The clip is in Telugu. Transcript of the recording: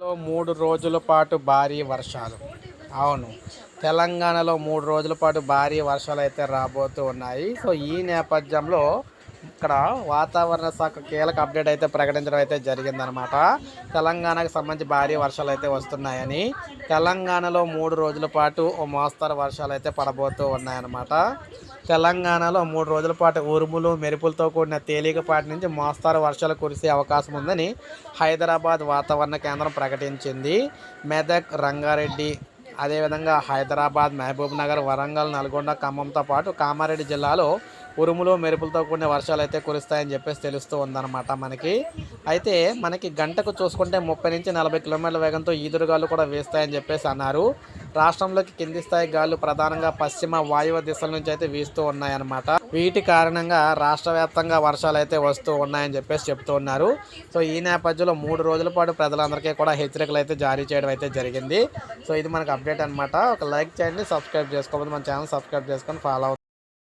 లో మూడు రోజుల పాటు భారీ వర్షాలు. అవును. తెలంగాణలో మూడు రోజుల పాటు భారీ వర్షాలు అయితే రాబోతూ ఉన్నాయి. సో ఈ నేపథ్యంలో ఇక్కడ వాతావరణ శాఖ కీలక అప్డేట్ అయితే ప్రకటించడం అయితే జరిగిందనమాట తెలంగాణకు సంబంధించి భారీ వర్షాలు అయితే వస్తున్నాయని తెలంగాణలో మూడు రోజుల పాటు ఓ మోస్తరు వర్షాలు అయితే పడబోతూ ఉన్నాయన్నమాట. తెలంగాణలో మూడు రోజుల పాటు ఉరుములు మెరుపులతో కూడిన తేలికపాటి నుంచి మోస్తారు వర్షాలు కురిసే అవకాశం ఉందని హైదరాబాద్ వాతావరణ కేంద్రం ప్రకటించింది. మెదక్ రంగారెడ్డి అదేవిధంగా హైదరాబాద్ మహబూబ్ నగర్ వరంగల్ నల్గొండ ఖమ్మంతో పాటు కామారెడ్డి జిల్లాలో ఉరుములు మెరుపులతో కూడిన వర్షాలు అయితే కురుస్తాయని చెప్పేసి తెలుస్తూ ఉందన్నమాట మనకి. అయితే మనకి గంటకు చూసుకుంటే ముప్పై నుంచి నలభై కిలోమీటర్ల వేగంతో ఈదురుగాలు కూడా వేస్తాయని చెప్పేసి అన్నారు. రాష్ట్రంలోకి కింది స్థాయి గాలు ప్రధానంగా పశ్చిమ వాయువ దిశల నుంచి అయితే వీస్తూ ఉన్నాయన్నమాట. వీటి కారణంగా రాష్ట్ర వ్యాప్తంగా వర్షాలు అయితే వస్తూ ఉన్నాయని చెప్పేసి చెప్తూ ఉన్నారు. సో ఈ నేపథ్యంలో మూడు రోజుల పాటు ప్రజలందరికీ కూడా హెచ్చరికలు అయితే జారీ చేయడం అయితే జరిగింది. సో ఇది మనకు అప్డేట్ అనమాట ఒక లైక్ చేయండి సబ్స్క్రైబ్ చేసుకోకపోతే మన ఛానల్ సబ్స్క్రైబ్ చేసుకొని ఫాలో